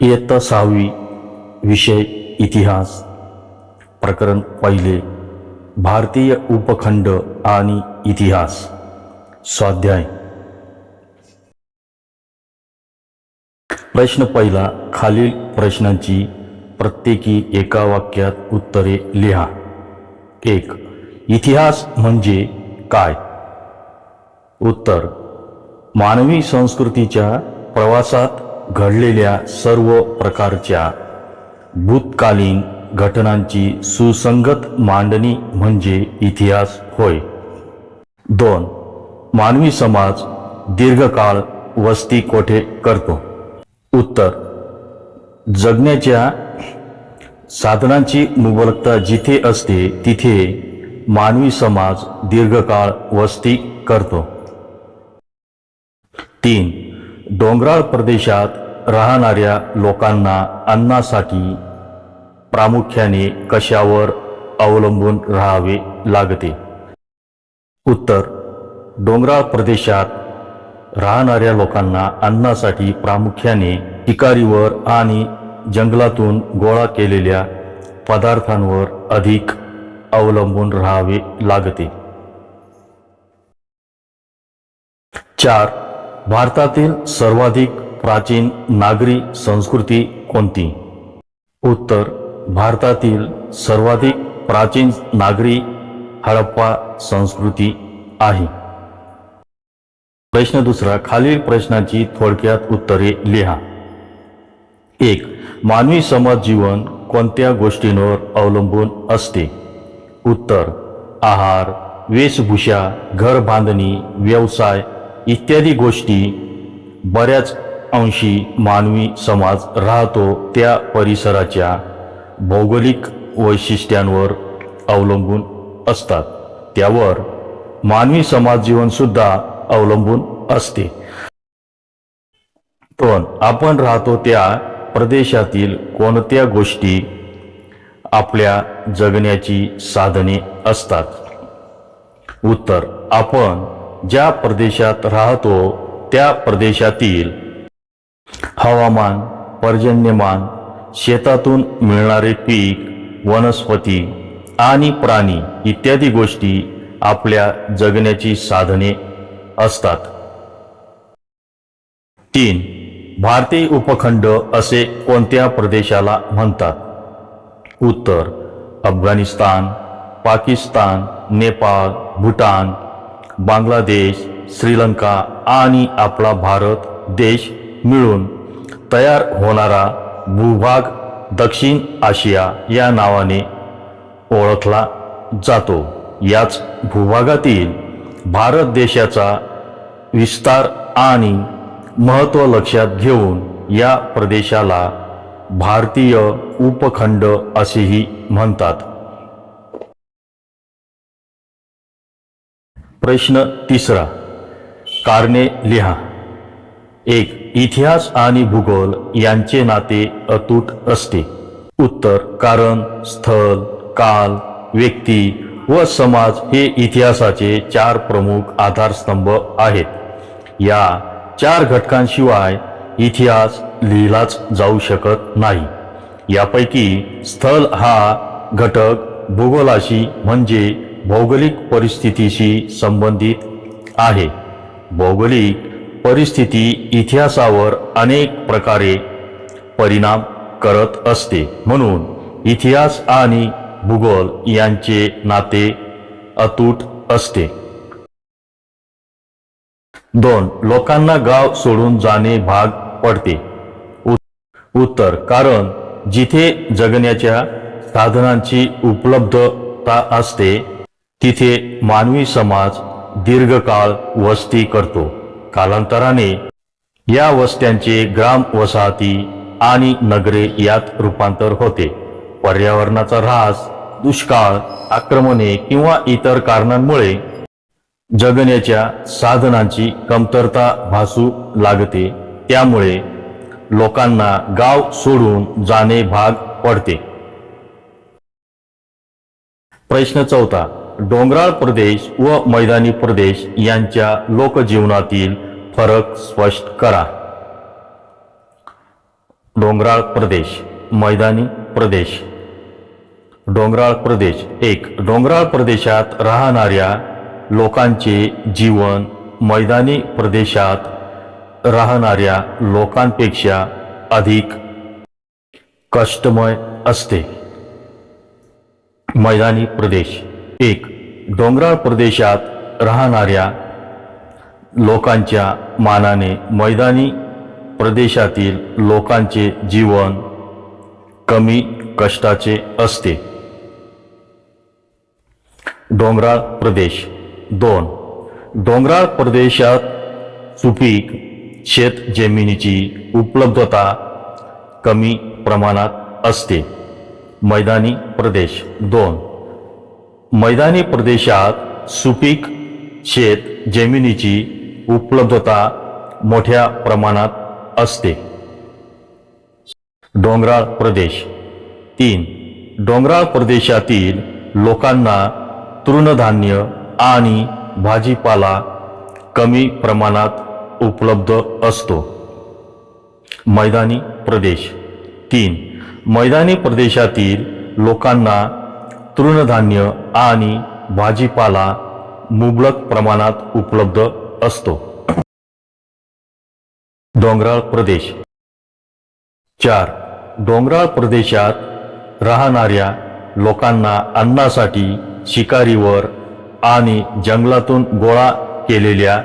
इयत्ता सहावी विषय इतिहास. प्रकरण पहिले भारतीय उपखंड आणि इतिहास. स्वाध्याय. प्रश्न पहिला खालील प्रश्नांची प्रत्येकी एका वाक्यात उत्तरे लिहा. एक इतिहास म्हणजे काय? उत्तर मानवी संस्कृतीच्या प्रवासात घडलेल्या सर्व प्रकारच्या भूतकालीन घटनांची सुसंगत मांडणी म्हणजे इतिहास होय. दोन मानवी समाज दीर्घकाळ वस्ती कोठे करतो? उत्तर जगण्याच्या साधनांची मुबलकता जिथे असते तिथे मानवी समाज दीर्घकाळ वस्ती करतो. तीन डोंगराळ प्रदेशात राहणाऱ्या लोकांना अन्नासाठी प्रामुख्याने कशावर अवलंबून राहावे लागते? उत्तर डोंगराळ प्रदेशात राहणाऱ्या लोकांना अन्नासाठी प्रामुख्याने शिकारीवर आणि जंगलातून गोळा केलेल्या पदार्थांवर अधिक अवलंबून राहावे लागते. चार भारतातील सर्वाधिक प्राचीन नागरी संस्कृती कोणती? उत्तर भारतातील सर्वाधिक प्राचीन नागरी हडप्पा संस्कृती आहे. प्रश्न दुसरा खालील प्रश्नाची थोडक्यात उत्तरे लिहा. एक मानवी समाज जीवन कोणत्या गोष्टींवर अवलंबून असते? उत्तर आहार वेशभूषा घर बांधणी व्यवसाय इत्यादी गोष्टी बऱ्याच अंशी मानवी समाज राहतो त्या परिसराच्या भौगोलिक वैशिष्ट्यांवर अवलंबून असतात. त्यावर मानवी समाज जीवनसुद्धा अवलंबून असते. पण आपण राहतो त्या प्रदेशातील कोणत्या गोष्टी आपल्या जगण्याची साधने असतात? उत्तर आपण ज्या प्रदेशात राहतो त्या प्रदेशातील हवामान पर्जन्यमान शेतातून मिळणारे पीक वनस्पती आणि प्राणी इत्यादी गोष्टी आपल्या जगण्याची साधने असतात. तीन भारतीय उपखंड असे कोणत्या प्रदेशाला म्हणतात? उत्तर अफगाणिस्तान पाकिस्तान नेपाळ भूटान बांगलादेश श्रीलंका आणि आपला भारत देश मिळून तयार होणारा भूभाग दक्षिण आशिया या नावाने ओळखला जातो. याच भूभागातील भारत देशाचा विस्तार आणि महत्त्व लक्षात घेऊन या प्रदेशाला भारतीय उपखंड असेही म्हणतात. प्रश्न तिसरा. कारणे लिहा. एक इतिहास आणि भूगोल यांचे नाते अतूट असते. उत्तर कारण स्थल काल व्यक्ती व समाज हे इतिहासाचे चार प्रमुख आधारस्तंभ आहेत. या चार घटकांशिवाय इतिहास लिहिलाच जाऊ शकत नाही. यापैकी स्थल हा घटक भूगोलाशी म्हणजे भौगोलिक परिस्थितीशी संबंधित आहे. भौगोलिक परिस्थिती इतिहासावर अनेक प्रकारे परिणाम करत असते. म्हणून इतिहास आणि भूगोल यांचे नाते अतूट असते. दोन लोकांना गाव सोडून जाणे भाग पडते. उत्तर कारण जिथे जगण्याच्या साधनांची उपलब्धता असते तिथे मानवी समाज दीर्घकाळ वस्ती करतो. कालांतराने या वस्त्यांचे ग्राम वसाहती आणि नगरे यात रूपांतर होते. पर्यावरणाचा ऱ्हास दुष्काळ आक्रमणे किंवा इतर कारणांमुळे जगण्याच्या साधनांची कमतरता भासू लागते. त्यामुळे लोकांना गाव सोडून जाणे भाग पडते. प्रश्न चौथा डोंगराळ प्रदेश व मैदानी प्रदेश यांच्या लोकजीवनातील फरक स्पष्ट करा. डोंगराळ प्रदेश मैदानी प्रदेश. डोंगराळ प्रदेश एक डोंगराळ प्रदेशात राहणाऱ्या लोकांचे जीवन मैदानी प्रदेशात राहणाऱ्या लोकांपेक्षा अधिक कष्टमय असते. मैदानी प्रदेश एक डोंगराळ प्रदेशात राहणाऱ्या लोकांच्या मानाने मैदानी प्रदेशातील लोकांचे जीवन कमी कष्टाचे असते. डोंगराळ प्रदेश दोन. डोंगराळ प्रदेशात सुपीक शेत जमिनीची उपलब्धता कमी प्रमाणात असते. मैदानी प्रदेश दोन. मैदानी प्रदेशात सुपीक शेत जमिनीची उपलब्धता मोठ्या प्रमाणात असते. डोंगराळ प्रदेश तीन. डोंगराळ प्रदेशातील लोकांना तृणधान्य आणि भाजीपाला कमी प्रमाणात उपलब्ध असतो. मैदानी प्रदेश तीन. मैदानी प्रदेशातील लोकांना तृणधान्य आणि भाजीपाला मुबलक प्रमाणात उपलब्ध असतो. डोंगराळ प्रदेश. चार. डोंगराळ प्रदेशात राहणाऱ्या लोकांना अन्नासाठी शिकारीवर आणि जंगलातून गोळा केलेल्या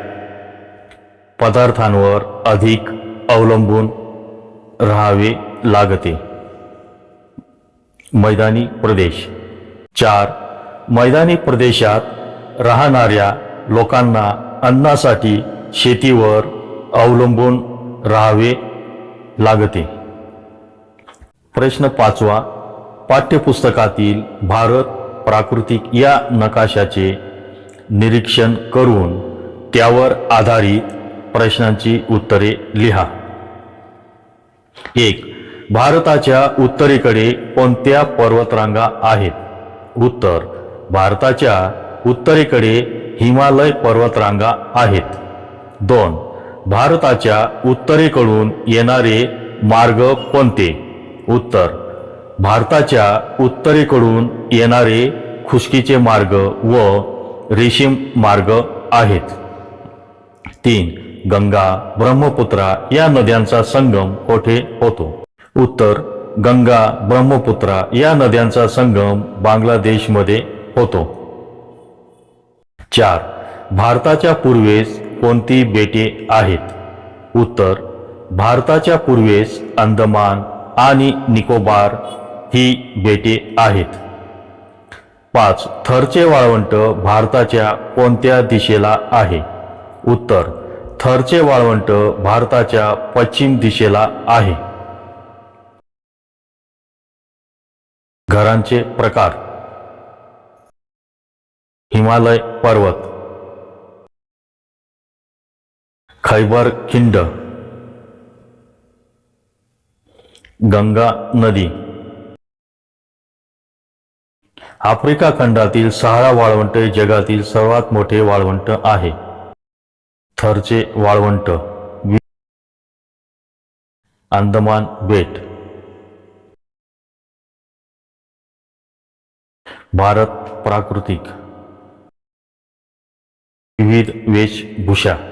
पदार्थांवर अधिक अवलंबून राहावे लागते. मैदानी प्रदेश. चार मैदानी प्रदेशात राहणाऱ्या लोकांना अन्नासाठी शेतीवर अवलंबून राहावे लागते. प्रश्न पाचवा पाठ्यपुस्तकातील भारत प्राकृतिक या नकाशाचे निरीक्षण करून त्यावर आधारित प्रश्नांची उत्तरे लिहा. एक भारताच्या उत्तरेकडे कोणत्या पर्वतरांगा आहेत? उत्तर. भारताच्या उत्तरेकडे हिमालय पर्वतरांगा आहेत. दोन. भारताच्या उत्तरेकडून येणारे मार्ग कोणते? उत्तर. भारताच्या उत्तरेकडून येणारे खुशकीचे मार्ग व रेशीम मार्ग आहेत. तीन. गंगा ब्रह्मपुत्रा या नद्यांचा संगम कोठे होतो? उत्तर. गंगा ब्रह्मपुत्रा या नद्यांचा संगम बांगलादेशमध्ये होतो. चार. भारताच्या पूर्वेस कोणती बेटे आहेत? उत्तर. भारताच्या पूर्वेस अंदमान आणि निकोबार ही बेटे आहेत. पाच. थरचे वाळवंट भारताच्या कोणत्या दिशेला आहे? उत्तर. थरचे वाळवंट भारताच्या पश्चिम दिशेला आहे. घरांचे प्रकार. हिमालय पर्वत. खैबर खिंड. गंगा नदी. आफ्रिका खंडातील सहारा वाळवंट जगातील सर्वात मोठे वाळवंट आहे. थरचे वाळवंट. अंदमान बेट. भारत प्राकृतिक. विविध वेशभूषा.